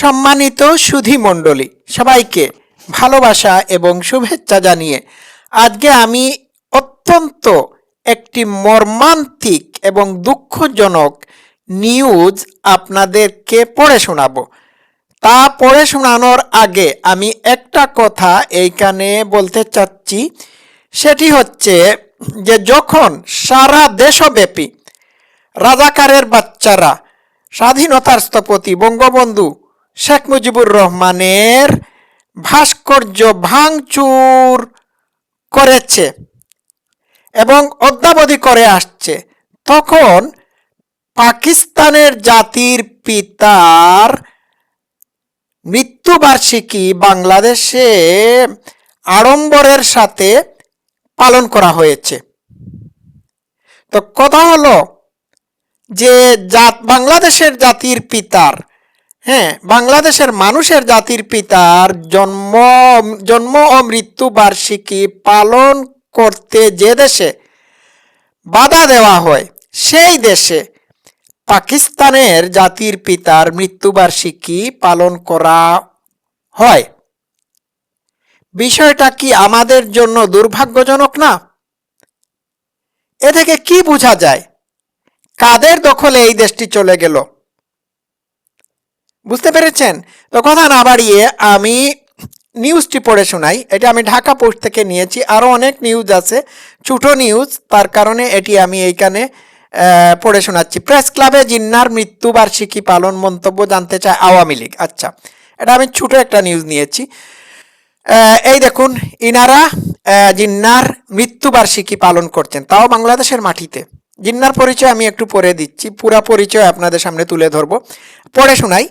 সম্মানিত সুধী মণ্ডলী, সবাইকে ভালোবাসা এবং শুভেচ্ছা জানিয়ে আজকে আমি অত্যন্ত একটি মর্মান্তিক এবং দুঃখজনক নিউজ আপনাদেরকে পড়ে শোনাব। তা পড়ে শোনানোর আগে আমি একটা কথা এইখানে বলতে চাচ্ছি। সেটি হচ্ছে যে যখন সারা দেশব্যাপী রাজাকারের বাচ্চারা স্বাধীনতার স্থপতি বঙ্গবন্ধু শেখ মুজিবুর রহমানের ভাস্কর্য ভাঙচুর করেছে এবং অদ্যাবধি করে আসছে। তখন পাকিস্তানের জাতির পিতার মৃত্যুবার্ষিকী বাংলাদেশে আড়ম্বরের সাথে পালন করা হয়েছে। তো কথা হলো যে জাত বাংলাদেশের জাতির পিতার হ্যাঁ বাংলাদেশের মানুষের জাতির পিতার জন্ম জন্ম ও মৃত্যু বার্ষিকী পালন করতে যে দেশে বাধা দেওয়া হয়, সেই দেশে পাকিস্তানের জাতির পিতার মৃত্যুবার্ষিকী পালন করা হয়। বিষয়টা কি আমাদের জন্য দুর্ভাগ্যজনক না? এ থেকে কি বোঝা যায়? কাদের দখলে এই দেশটি চলে গেল? বুঝতে পেরেছেন? তো কথা না বাড়িয়ে আমি নিউজটি পড়ে শোনাই। এটা আমি ঢাকা পোস্ট থেকে নিয়েছি। আরও অনেক নিউজ আছে। ছোটো নিউজ তার কারণে এটি আমি এইখানে পড়ে শোনাচ্ছি। প্রেস ক্লাবে জিন্নার মৃত্যুবার্ষিকী পালন মন্তব্য জানতে চায় আওয়ামী লীগ। আচ্ছা এটা আমি ছোট একটা নিউজ নিয়েছি। এই দেখুন, ইনারা জিন্নার মৃত্যুবার্ষিকী পালন করছেন। তাও বাংলাদেশের মাটিতে। জিন্নার পরিচয় আমি একটু পরে দিচ্ছি। পুরা পরিচয় আপনাদের সামনে তুলে ধরবো। পড়ে শোনাই।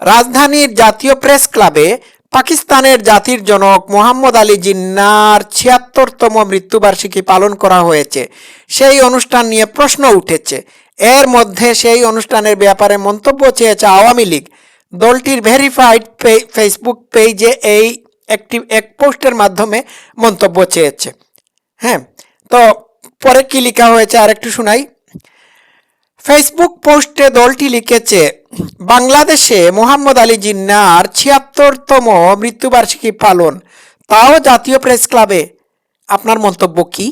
রাজধানীর জাতীয় প্রেস ক্লাবে পাকিস্তানের জাতির জনক মোহাম্মদ আলী জিন্নার ছিয়াত্তরতম মৃত্যুবার্ষিকী পালন করা হয়েছে। সেই অনুষ্ঠান নিয়ে প্রশ্ন উঠেছে। এর মধ্যে সেই অনুষ্ঠানের ব্যাপারে মন্তব্য চেয়েছে আওয়ামী লীগ। দলটির ভেরিফাইড ফেসবুক পেজে এই একটি, এক পোস্টের মাধ্যমে মন্তব্য চেয়েছে। হ্যাঁ তো পরে কি লেখা হয়েছে আর একটু শোনাই। ফেসবুক পোস্টে দলটি লিখেছে, বাংলাদেশে মোহাম্মদ আলী জিন্নার ছিয়াত্তরতম মৃত্যুবার্ষিকী পালন, তাও জাতীয় প্রেস ক্লাবে। আপনার মন্তব্য কি?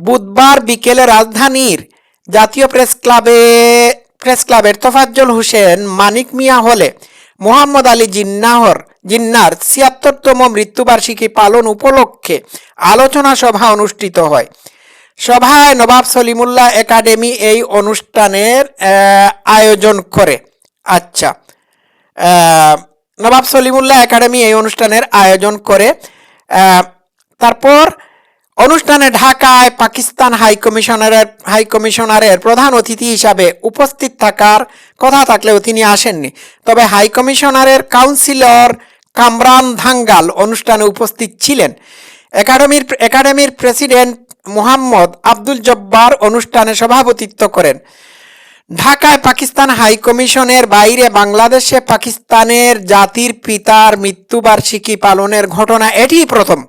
বুধবার বিকেলে রাজধানীর জাতীয় প্রেস ক্লাবে, প্রেস ক্লাবের তোফাজ্জল হোসেন মানিক মিয়া হলে মোহাম্মদ আলী জিন্নাহর জিন্নার ছিয়াত্তরতম মৃত্যুবার্ষিকী পালন উপলক্ষে আলোচনা সভা অনুষ্ঠিত হয়। সভায় নবাব সলিমুল্লাহ একাডেমি এই অনুষ্ঠানের আয়োজন করে। আচ্ছা। নবাব সলিমুল্লাহ একাডেমি এই অনুষ্ঠানের আয়োজন করে। তারপর অনুষ্ঠানে ঢাকায় পাকিস্তান হাই কমিশনারের হাই কমিশনারের প্রধান অতিথি হিসাবে উপস্থিত থাকার কথা থাকলেও তিনি আসেননি। তবে হাই কমিশনারের কাউন্সিলর কামরান ধাঙ্গাল অনুষ্ঠানে উপস্থিত ছিলেন। একাডেমির একাডেমির প্রেসিডেন্ট মোহাম্মদ আব্দুল জব্বার অনুষ্ঠানে সভাপতিত্ব করেন। ঢাকায় পাকিস্তান হাই কমিশনের বাইরে বাংলাদেশে পাকিস্তানের জাতির পিতার মৃত্যুবার্ষিকী পালনের ঘটনা এটিই প্রথম।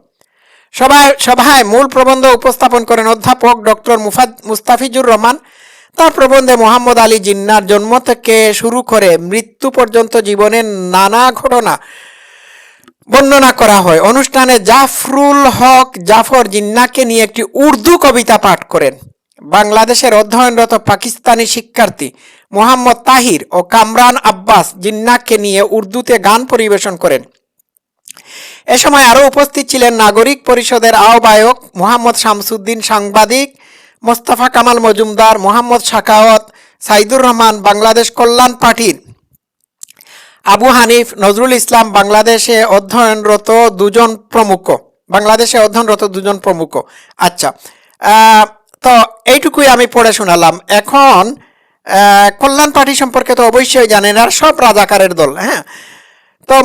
সভায় সভায় মূল প্রবন্ধ উপস্থাপন করেন অধ্যাপক ডক্টর মুফাদ মুস্তাফিজুর রহমান। তার প্রবন্ধে মোহাম্মদ আলী জিন্নার জন্ম থেকে শুরু করে মৃত্যু পর্যন্ত জীবনের নানা ঘটনা বর্ণনা করা হয়। অনুষ্ঠানে জাফরুল হক জাফর জিন্নাকে নিয়ে একটি উর্দু কবিতা পাঠ করেন। বাংলাদেশের অধ্যয়নরত পাকিস্তানি শিক্ষার্থী মোহাম্মদ তাহির ও কামরান আব্বাস জিন্নাকে নিয়ে উর্দুতে গান পরিবেশন করেন। এ সময় আরও উপস্থিত ছিলেন নাগরিক পরিষদের আহ্বায়ক মোহাম্মদ শামসুদ্দিন সাংবাদিক, মোস্তফা কামাল মজুমদার, মোহাম্মদ শাকাওয়াত সাইদুর রহমান, বাংলাদেশ কল্যাণ পার্টির আবু হানিফ, নজরুল ইসলাম বাংলাদেশে অধ্যয়নরত দুজন প্রমুখ। বাংলাদেশে অধ্যয়নরত দুজন প্রমুখ। আচ্ছা তো এইটুকুই আমি পড়ে শোনালাম। এখন কল্যাণ পার্টি সম্পর্কে তো অবশ্যই জানেন আর সব রাজাকারের দল হ্যাঁ? তো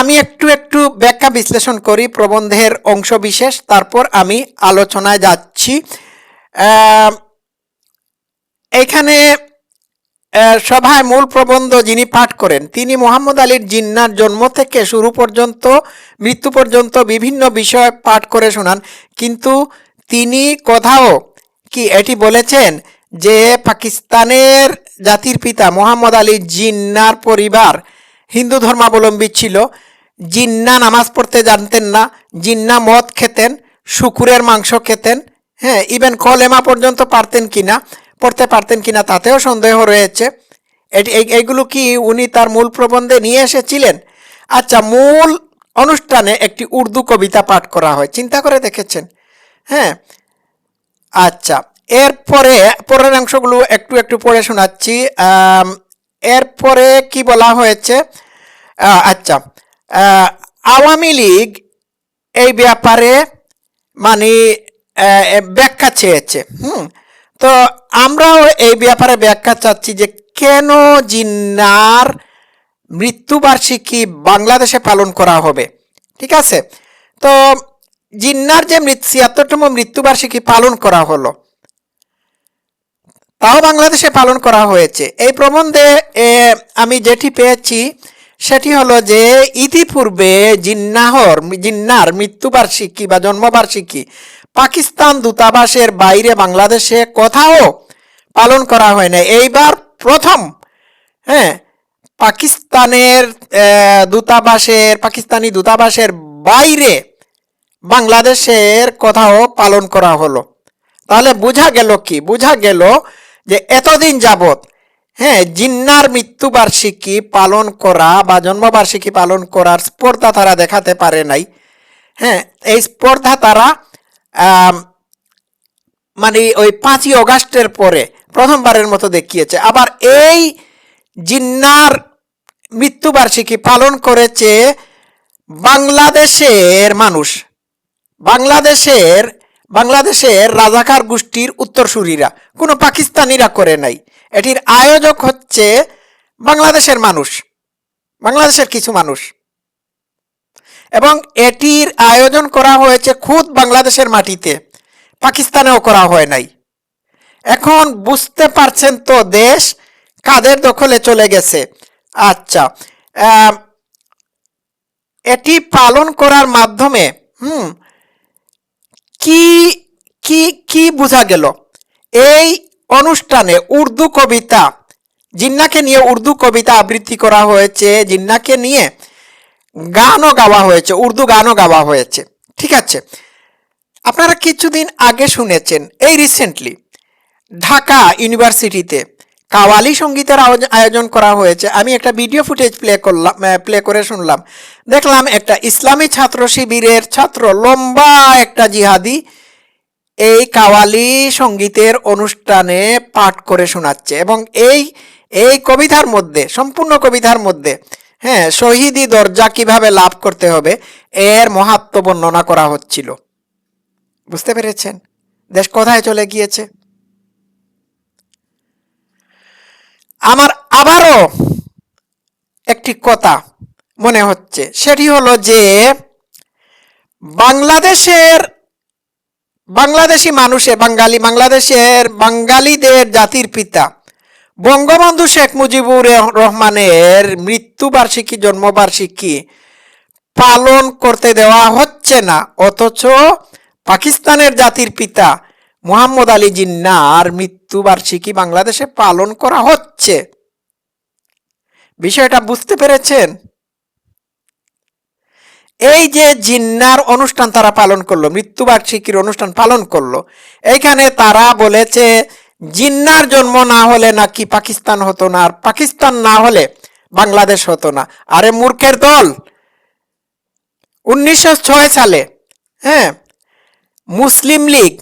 আমি একটু একটু ব্যাখ্যা বিশ্লেষণ করি প্রবন্ধের অংশ বিশেষ, তারপর আমি আলোচনায় যাচ্ছি। এখানে সভায় মূল প্রবন্ধ যিনি পাঠ করেন, তিনি মোহাম্মদ আলীর জিন্নার জন্ম থেকে শুরু পর্যন্ত, মৃত্যু পর্যন্ত বিভিন্ন বিষয় পাঠ করে শোনান। কিন্তু তিনি কোথাও কি এটি বলেছেন যে, পাকিস্তানের জাতির পিতা মোহাম্মদ আলী জিন্নার পরিবার হিন্দু ধর্মাবলম্বী ছিল। জিন্না নামাজ পড়তে জানতেন না, জিন্না মদ খেতেন, শুকুরের মাংস খেতেন হ্যাঁ ইভেন কলেমা পর্যন্ত পারতেন কিনা। পড়তে পারতেন কিনা তাতেও সন্দেহ রয়েছে। এটি এই- এইগুলো কি উনি তার মূল প্রবন্ধে নিয়ে এসেছিলেন? আচ্ছা মূল অনুষ্ঠানে একটি উর্দু কবিতা পাঠ করা হয়। চিন্তা করে দেখেছেন? হ্যাঁ। আচ্ছা এরপরে পরের অংশগুলো একটু একটু পড়ে শোনাচ্ছি। এরপরে কি বলা হয়েছে? আচ্ছা আওয়ামী লীগ এই ব্যাপারে মানে ব্যাখ্যা চেয়েছে। হুম তো আমরাও এই ব্যাপারে ব্যাখ্যা চাচ্ছি যে কেন জিন্নার মৃত্যুবার্ষিকী বাংলাদেশে পালন করা হবে? ঠিক আছে? তো জিন্নার যে ছিয়াত্তরতম মৃত্যুবার্ষিকী পালন করা হলো, তাও বাংলাদেশে পালন করা হয়েছে। এই প্রবন্ধে আমি যেটি পেয়েছি, সেটি হলো যে ইতিপূর্বে জিন্নাহর, জিন্নার মৃত্যুবার্ষিকী বা জন্মবার্ষিকী পাকিস্তান দূতাবাসের বাইরে বাংলাদেশে কোথাও পালন করা হয় না এইবার প্রথম হ্যাঁ পাকিস্তানের দূতাবাসের, পাকিস্তানি দূতাবাসের বাইরে বাংলাদেশের কোথাও পালন করা হলো। তাহলে বোঝা গেল কি? বোঝা গেল যে এতদিন যাবত হ্যাঁ জিন্নার মৃত্যুবার্ষিকী পালন করা বা জন্মবার্ষিকী পালন করার স্পর্ধা তারা দেখাতে পারে নাই। হ্যাঁ এই স্পর্ধা তারা মানে ওই পাঁচই অগাস্টের পরে প্রথমবারের মতো দেখিয়েছে। আবার এই জিন্নার মৃত্যুবার্ষিকী পালন করেছে বাংলাদেশের মানুষ। বাংলাদেশের বাংলাদেশের রাজাকার গোষ্ঠীর উত্তরসূরিরা। কোনো পাকিস্তানিরা করে নাই। এটির আয়োজক হচ্ছে বাংলাদেশের মানুষ। বাংলাদেশের কিছু মানুষ। এবং এটির আয়োজন করা হয়েছে খুদ বাংলাদেশের মাটিতে। পাকিস্তানেও করা হয় নাই। এখন বুঝতে পারছেন তো দেশ কাদের দখলে চলে গেছে। আচ্ছা এটি পালন করার মাধ্যমে, হুম, কি কি কি বোঝা গেল? এই অনুষ্ঠানে উর্দু কবিতা, জিন্নাকে নিয়ে উর্দু কবিতা আবৃত্তি করা হয়েছে, জিন্নাকে নিয়ে গানও গাওয়া হয়েছে, উর্দু গানও গাওয়া হয়েছে, ঠিক আছে? আপনারা কিছুদিন আগে শুনেছেন, এই রিসেন্টলি ঢাকা ইউনিভার্সিটিতে কাওয়ালি সঙ্গীতের আয়োজ- আয়োজন করা হয়েছে। আমি একটা ভিডিও ফুটেজ প্লে করলাম প্লে করে শুনলাম। দেখলাম একটা ইসলামী ছাত্র শিবিরের ছাত্র, লম্বা একটা জিহাদি, এই কাওয়ালি সঙ্গীতের অনুষ্ঠানে পাঠ করে শোনাচ্ছে এবং এই এই কবিতার মধ্যে, সম্পূর্ণ কবিতার মধ্যে হ্যাঁ শহীদি দরজা কীভাবে লাভ করতে হবে, এর মহাত্ম বর্ণনা করা হচ্ছিল। বুঝতে পেরেছেন? দেশ কোথায় চলে গিয়েছে? আমার আবারও একটি কথা মনে হচ্ছে, সেটি হলো যে বাংলাদেশের, বাংলাদেশি মানুষে, বাঙালি, বাংলাদেশের বাঙালিদের জাতির পিতা বঙ্গবন্ধু শেখ মুজিবুর রহমানের মৃত্যুবার্ষিকী, জন্মবার্ষিকী পালন করতে দেওয়া হচ্ছে না। অথচ পাকিস্তানের জাতির পিতা মুহাম্মদ আলী জিন্নার মৃত্যুবার্ষিকী বাংলাদেশে পালন করা হচ্ছে। বিষয়টা বুঝতে পেরেছেন? এই যে জিন্নার অনুষ্ঠান তারা পালন করল, মৃত্যুবার্ষিকীর অনুষ্ঠান পালন করল এইখানে তারা বলেছে জিন্নার জন্ম না হলে নাকি পাকিস্তান হতো না, আর পাকিস্তান না হলে বাংলাদেশ হতো না। আরে মূর্খের দল। উনিশশো ছয় সালে হ্যাঁ মুসলিম লীগ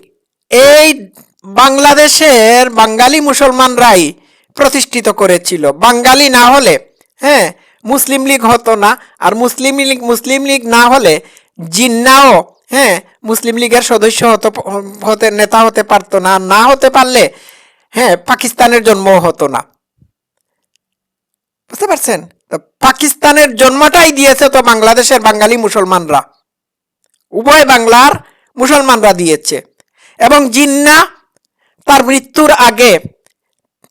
এই বাংলাদেশের বাঙালি মুসলমানরাই প্রতিষ্ঠিত করেছিল। বাঙালি না হলে হ্যাঁ মুসলিম লীগ হতো না। আর মুসলিম লীগ মুসলিম লীগ না হলে জিন্নাও হ্যাঁ মুসলিম লীগের সদস্য হতো, হতে, নেতা হতে পারতো না। না হতে পারলে হ্যাঁ পাকিস্তানের জন্মও হতো না। বুঝতে পারছেন? তো পাকিস্তানের জন্মটাই দিয়েছে তো বাংলাদেশের বাঙালি মুসলমানরা। উভয় বাংলার মুসলমানরা দিয়েছে। এবং জিন্না তার মৃত্যুর আগে,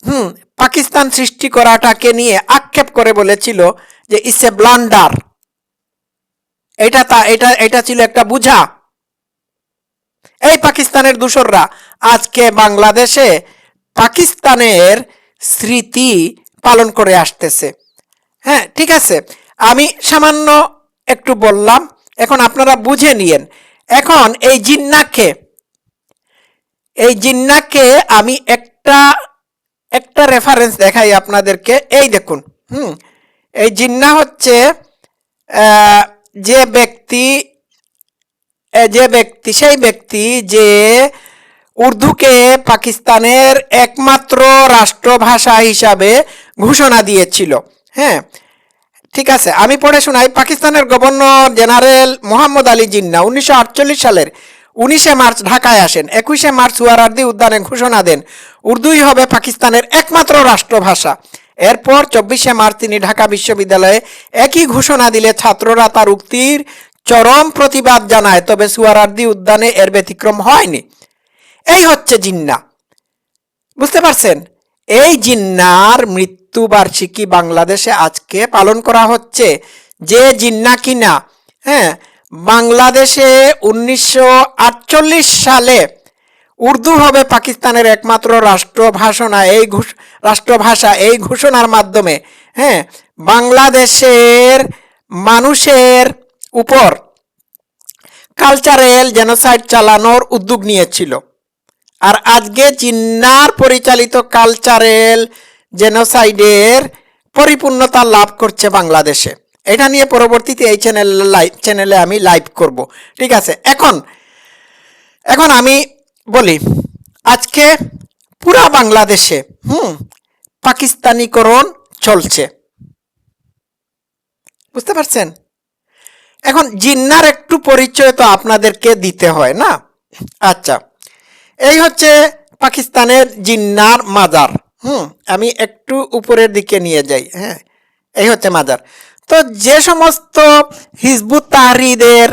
হুম, পাকিস্তান সৃষ্টি করাটাকে নিয়ে আক্ষেপ করে বলেছিল যে ইস এ ব্লান্ডার এটা তা, এটা এটা ছিল একটা বুঝা। এই পাকিস্তানের দূষররা আজকে বাংলাদেশে পাকিস্তানের স্মৃতি পালন করে আসতেছে। হ্যাঁ ঠিক আছে। আমি সামান্য একটু বললাম, এখন আপনারা বুঝে নিয়েন। এখন এই জিন্নাকে এই জিন্নাকে আমি একটা একটা রেফারেন্স দেখাই আপনাদেরকে। এই দেখুন, হুম, এই জিন্না হচ্ছে যে ব্যক্তি যে ব্যক্তি, সেই ব্যক্তি যে উর্দুকে পাকিস্তানের একমাত্র রাষ্ট্রভাষা হিসাবে ঘোষণা দিয়েছিল। হ্যাঁ ঠিক আছে, আমি পড়ে শোনাই। পাকিস্তানের গভর্নর জেনারেল মোহাম্মদ আলী জিন্না উনিশশো আটচল্লিশ সালের উনিশে মার্চ ঢাকায় আসেন। একুশে মার্চ সুয়ারার্দি উদ্যানে ঘোষণা দেন, উর্দুই হবে পাকিস্তানের একমাত্র রাষ্ট্রভাষা। এরপর চব্বিশে মার্চ তিনি ঢাকা বিশ্ববিদ্যালয়ে একই ঘোষণা দিলে ছাত্ররা তার উক্তির চরম প্রতিবাদ জানায়, তবে সুয়ারার্দি উদ্যানে এর ব্যতিক্রম হয়নি। এই হচ্ছে জিন্না। বুঝতে পারছেন? এই জিন্নার মৃত্যু বার্ষিকী বাংলাদেশে আজকে পালন করা হচ্ছে। যে জিন্না কিনা হ্যাঁ বাংলাদেশে উনিশশো আটচল্লিশ সালে উর্দু হবে পাকিস্তানের একমাত্র রাষ্ট্রভাষণা এই ঘোষ- রাষ্ট্রভাষা এই ঘোষণার মাধ্যমে হ্যাঁ বাংলাদেশের মানুষের উপর কালচারাল জেনোসাইড চালানোর উদ্যোগ নিয়েছিল। আর আজকে জিন্নার পরিচালিত কালচারেল জেনোসাইডের পরিপূর্ণতা লাভ করছে বাংলাদেশে। এটা নিয়ে পরবর্তীতে এই চ্যানেল লাইভ, চ্যানেলে আমি লাইভ করব। ঠিক আছে, এখন এখন আমি বলি, আজকে পুরা বাংলাদেশে, হুম, পাকিস্তানিকরণ চলছে। বুঝতে পারছেন? এখন জিন্নার একটু পরিচয় তো আপনাদেরকে দিতে হয় না? আচ্ছা। এই হচ্ছে পাকিস্তানের জিন্নার মাজার। হুম, আমি একটু উপরের দিকে নিয়ে যাই হ্যাঁ এই হচ্ছে মাজার। তো যে সমস্ত হিজবুত তাহরিদের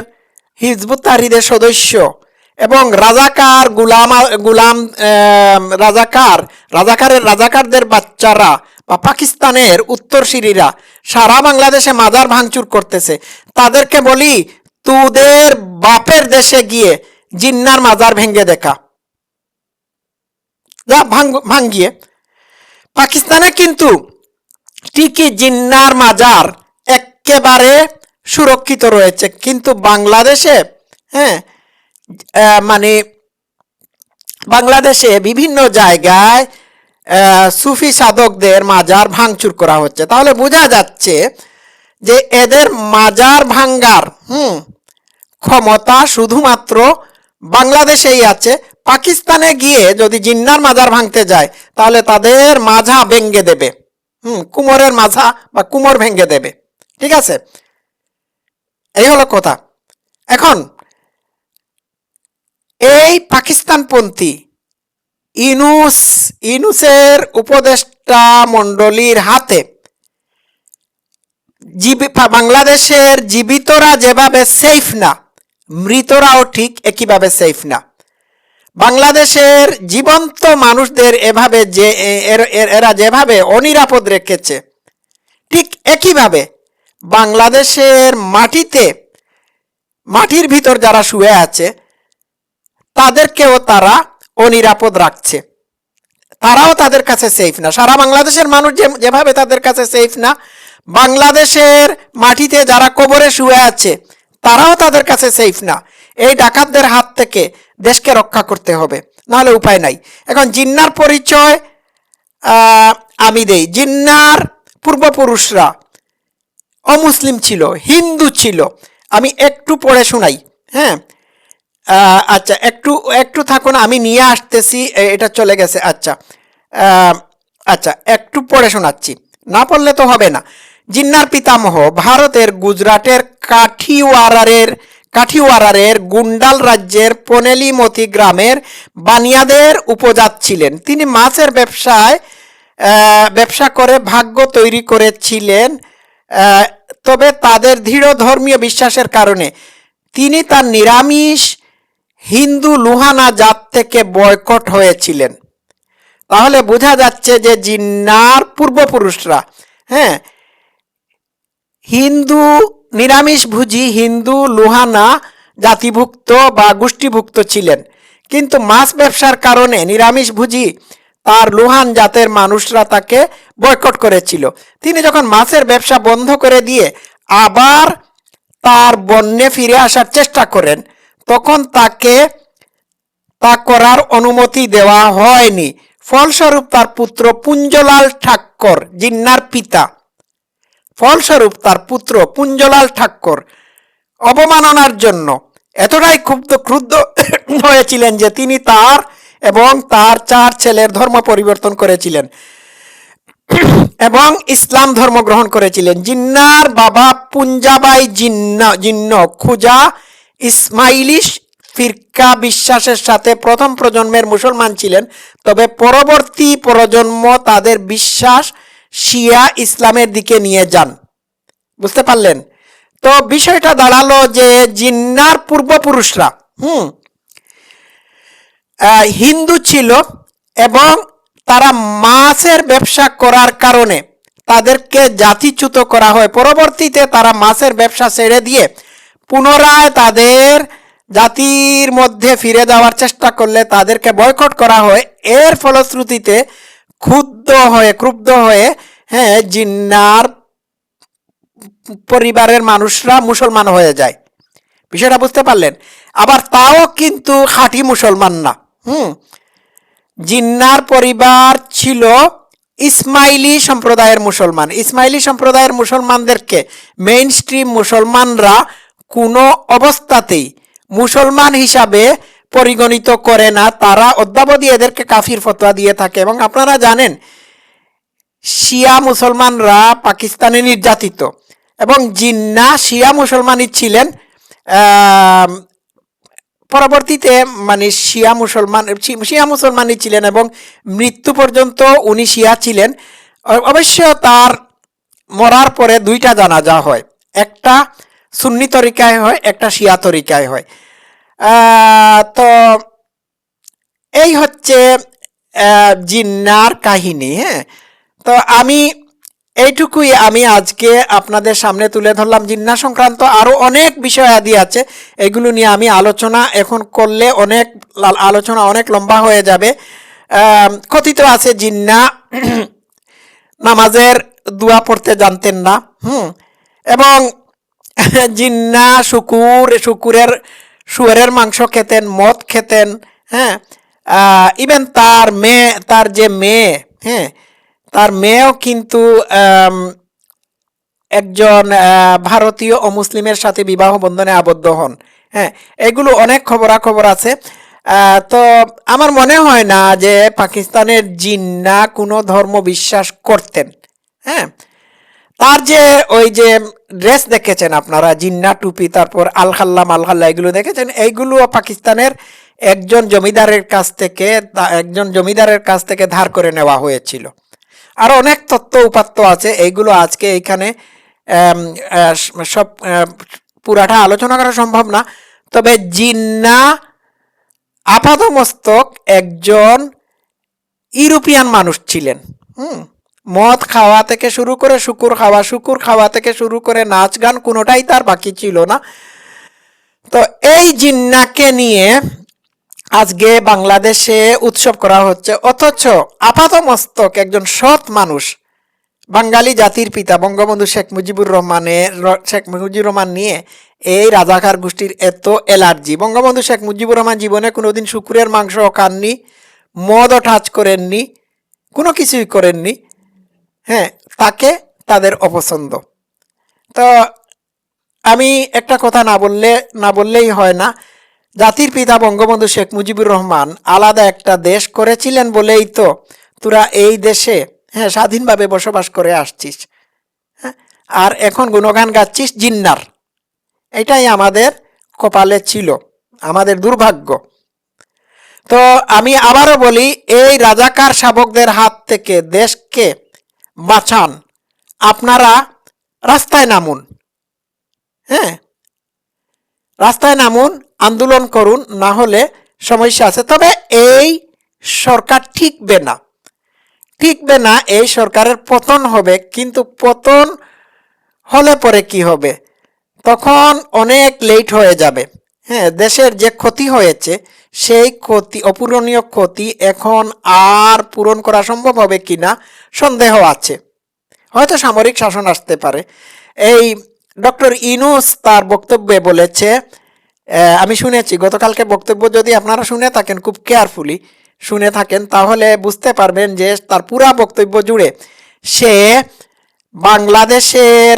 হিজবুত তাহরিদের সদস্য এবং রাজাকার গুলাম গুলাম রাজাকার, রাজাকারের রাজাকারদের বাচ্চারা বা পাকিস্তানের উত্তরসূরিরা সারা বাংলাদেশে মাজার ভাঙচুর করতেছে, তাদেরকে বলি, তোদের বাপের দেশে গিয়ে জিন্নার মাজার ভেঙে দেখা। ভাঙ্গিয়ে। পাকিস্তানে কিন্তু টিকি জিন্নার মাজার একেবারে সুরক্ষিত রয়েছে। কিন্তু বাংলাদেশে হ্যাঁ মানে বাংলাদেশে বিভিন্ন জায়গায় সুফি সাধকদের মাজার ভাঙচুর করা হচ্ছে। তাহলে বোঝা যাচ্ছে যে এদের মাজার ভাঙ্গার, হুম, ক্ষমতা শুধুমাত্র বাংলাদেশেই আছে। পাকিস্তানে গিয়ে যদি জিন্নার মাজার ভাঙতে যায়, তাহলে তাদের মাঝা ভেঙ্গে দেবে। হুম, কুমোরের মাঝা বা কুমোর ভেঙ্গে দেবে। ঠিক আছে? এই হলো কথা। এখন, এই পাকিস্তানপন্থী ইনুস, ইনুসের উপদেষ্টা মণ্ডলীর হাতে বাংলাদেশের জীবিতরা যেভাবে সেফ না, মৃতরাও ঠিক একইভাবে সেফ না। বাংলাদেশের জীবন্ত মানুষদের এভাবে যে এর- যেভাবে অনিরাপদ রেখেছে, ঠিক একইভাবে বাংলাদেশের মাটিতে, মাটির ভিতর যারা শুয়ে আছে, তাদেরকেও তারা অনিরাপদ রাখছে। তারাও তাদের কাছে সেফ না। সারা বাংলাদেশের মানুষ যেভাবে তাদের কাছে সেফ না, বাংলাদেশের মাটিতে যারা কবরে শুয়ে আছে, তারাও তাদের কাছে সেফ না। এই ডাকাতদের হাত থেকে দেশকে রক্ষা করতে হবে। নাহলে উপায় নাই। এখন জিন্নার পরিচয় আমি দেই। জিন্নার পূর্বপুরুষরা অমুসলিম ছিল, হিন্দু ছিল। আমি একটু পড়ে শোনাই হ্যাঁ? আচ্ছা একটু একটু থাকুন আমি নিয়ে আসতেছি এটা চলে গেছে আচ্ছা। আচ্ছা একটু পড়ে শোনাচ্ছি। না পড়লে তো হবে না। জিন্নার পিতামহ, ভারতের গুজরাটের কাঠিওয়ারারের কাঠিওয়ারারের গুন্ডাল রাজ্যের পনেলিমতি গ্রামের বানিয়াদের উপজাত ছিলেন। তিনি মাছের ব্যবসায় ব্যবসা করে ভাগ্য তৈরি করেছিলেন তবে তাদের দৃঢ় ধর্মীয় বিশ্বাসের কারণে তিনি তার নিরামিষ হিন্দু লুহানা জাত থেকে বয়কট হয়েছিলেন। তাহলে বোঝা যাচ্ছে যে জিন্নার পূর্বপুরুষরা হ্যাঁ হিন্দু নিরামিষভোজী হিন্দু লোহানা জাতিভুক্ত বা গোষ্ঠীভুক্ত ছিলেন। কিন্তু মাছ ব্যবসার কারণে নিরামিষভোজী তার লোহান জাতের মানুষরা তাকে বয়কট করেছিল। তিনি যখন মাছের ব্যবসা বন্ধ করে দিয়ে আবার তার বন্যে ফিরে আসার চেষ্টা করেন, তখন তাকে তা করার অনুমতি দেওয়া হয়নি। ফলস্বরূপ তার পুত্র পুঞ্জলাল ঠাক্কর জিন্নার পিতা। ফলস্বরূপ তার পুত্র পুঞ্জলাল ঠাক্কর অবমাননার জন্য এতটাই ক্ষুব্ধ ক্রুদ্ধ হয়েছিলেন যে তিনি তার এবং তার চার ছেলের ধর্ম পরিবর্তন করেছিলেন। এবং ইসলাম ধর্ম গ্রহণ করেছিলেন। জিন্নার বাবা পুঞ্জাবাই জিন্না, জিন্ন, খুজা ইসমাইলিশ ফিরকা বিশ্বাসের সাথে প্রথম প্রজন্মের মুসলমান ছিলেন। তবে পরবর্তী প্রজন্ম তাদের বিশ্বাস শিয়া ইসলামের দিকে নিয়ে যান। বুঝতে পারলেন? তো বিষয়টা দাঁড়াল যে জিন্নার পূর্বপুরুষরা, হুম হিন্দু ছিল এবং তারা মাছের ব্যবসা করার কারণে তাদেরকে জাতিচ্যুত করা হয়। পরবর্তীতে তারা মাছের ব্যবসা ছেড়ে দিয়ে পুনরায় তাদের জাতির মধ্যে ফিরে যাওয়ার চেষ্টা করলে তাদেরকে বয়কট করা হয়। এর ফলশ্রুতিতে ক্ষুব্ধ হয়ে, ক্রুব্ধ হয়ে হ্যাঁ জিন্নার পরিবারের মানুষরা মুসলমান হয়ে যায়। বিষয়টা বুঝতে পারলেন? আবার তাও কিন্তু খাঁটি মুসলমান না। হুম? জিন্নার পরিবার ছিল ইসমাইলি সম্প্রদায়ের মুসলমান। ইসমাইলি সম্প্রদায়ের মুসলমানদেরকে মেইন স্ট্রিম মুসলমানরা কোনো অবস্থাতেই মুসলমান হিসাবে পরিগণিত করে না, তারা অদ্যাবধি এদেরকে কাফির ফতোয়া দিয়ে থাকে। এবং আপনারা জানেন, শিয়া মুসলমানরা পাকিস্তানে নির্যাতিত। এবং জিন্না শিয়া মুসলমানই ছিলেন পরবর্তীতে মানে শিয়া মুসলমান, শিয়া মুসলমানই ছিলেন এবং মৃত্যু পর্যন্ত উনি শিয়া ছিলেন। অবশ্য তার মরার পরে দুইটা জানাজা হয়। একটা সুন্নি তরিকায় হয়, একটা শিয়া তরিকায় হয়। তো এই হচ্ছে জিন্নার কাহিনী হ্যাঁ? তো আমি এইটুকুই আমি আজকে আপনাদের সামনে তুলে ধরলাম। জিন্না সংক্রান্ত আরও অনেক বিষয় আদি আছে, এগুলো নিয়ে আমি আলোচনা এখন করলে অনেক আলোচনা অনেক লম্বা হয়ে যাবে। কথিত আছে জিন্না নামাজের দোয়া পড়তে জানতেন না, হুম? এবং জিন্না শুকুর, শুকুরের শুয়ারের মাংস খেতেন, মদ খেতেন হ্যাঁ? ইভেন তার মেয়ে, তার যে মেয়ে হ্যাঁ? তার মেয়েও কিন্তু একজন ভারতীয় ও মুসলিমের সাথে বিবাহ বন্ধনে আবদ্ধ হন হ্যাঁ? এগুলো অনেক খবরাখবর আছে। তো আমার মনে হয় না যে পাকিস্তানের জিন্না কোনো ধর্ম বিশ্বাস করতেন হ্যাঁ? তার যে ওই যে ড্রেস দেখেছেন আপনারা, জিন্না, টুপি, তারপর আলখাল্লা, মালখাল্লা, এগুলো দেখেছেন? এইগুলো পাকিস্তানের একজন জমিদারের কাছ থেকে একজন জমিদারের কাছ থেকে ধার করে নেওয়া হয়েছিল। আর অনেক তত্ত্ব উপাত্ত আছে, এইগুলো আজকে এইখানে সব পুরাটা আলোচনা করা সম্ভব না। তবে জিন্না আপাদমস্তক একজন ইউরোপিয়ান মানুষ ছিলেন, হুম? মদ খাওয়া থেকে শুরু করে শুকুর খাওয়া শুকুর খাওয়া থেকে শুরু করে নাচ গান কোনোটাই তার বাকি ছিল না। তো এই জিন্নাকে নিয়ে আজকে বাংলাদেশে উৎসব করা হচ্ছে। অথচ আপাতমস্তক একজন সৎ মানুষ, বাঙালি জাতির পিতা বঙ্গবন্ধু শেখ মুজিবুর রহমানের শেখ মুজিবুর রহমান নিয়ে এই রাজাকার গোষ্ঠীর এত এলার্জি। বঙ্গবন্ধু শেখ মুজিবুর রহমান জীবনে কোনোদিন শুকুরের মাংস খাননি, মদও টাচ করেননি, কোনো কিছুই করেননি। হ্যাঁ তাকে তাদের অপছন্দ। তো আমি একটা কথা না বললে, না বললেই হয় না। জাতির পিতা বঙ্গবন্ধু শেখ মুজিবুর রহমান আলাদা একটা দেশ করেছিলেন বলেই তো তোরা এই দেশে হ্যাঁ স্বাধীনভাবে বসবাস করে আসছিস। হ্যাঁ আর এখন গুণগান গাচ্ছিস জিন্নার। এটাই আমাদের কপালে ছিল, আমাদের দুর্ভাগ্য। তো আমি আবারও বলি, এই রাজাকার শাবকদের হাত থেকে দেশকে বাঁচান। আপনারা রাস্তায় নামুন। হ্যাঁ? রাস্তায় নামুন, আন্দোলন করুন, না হলে সমস্যা আছে। তবে এই সরকার ঠিকবে না। ঠিকবে না, এই সরকারের পতন হবে, কিন্তু পতন হলে পরে কি হবে? তখন অনেক লেট হয়ে যাবে। হ্যাঁ দেশের যে ক্ষতি হয়েছে, সেই ক্ষতি, অপূরণীয় ক্ষতি এখন আর পূরণ করা সম্ভব হবে কি না সন্দেহ আছে। হয়তো সামরিক শাসন আসতে পারে। এই ডক্টর ইনুস তার বক্তব্যে বলেছে আমি শুনেছি, গতকালকে বক্তব্য যদি আপনারা শুনে থাকেন, খুব কেয়ারফুলি শুনে থাকেন, তাহলে বুঝতে পারবেন যে তার পুরা বক্তব্য জুড়ে সে বাংলাদেশের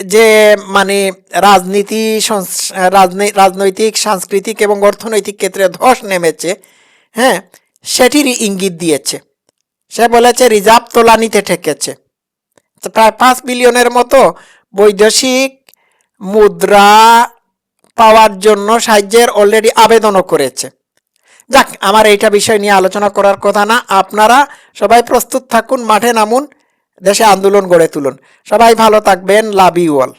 যে মানে রাজনীতি রাজনৈতিক, সাংস্কৃতিক এবং অর্থনৈতিক ক্ষেত্রে ধস নেমেছে হ্যাঁ সেটিরই ইঙ্গিত দিয়েছে। সে বলেছে, রিজার্ভ তোলানিতে ঠেকেছে। প্রায় পাঁচ বিলিয়নের মতো বৈদেশিক মুদ্রা পাওয়ার জন্য সাহায্যের অলরেডি আবেদনও করেছে। যাক, আমার এইটা বিষয় নিয়ে আলোচনা করার কথা না। আপনারা সবাই প্রস্তুত থাকুন, মাঠে নামুন। দেশে আন্দোলন গড়ে তুলুন। সবাই ভালো থাকবেন লাভ ইউ অল।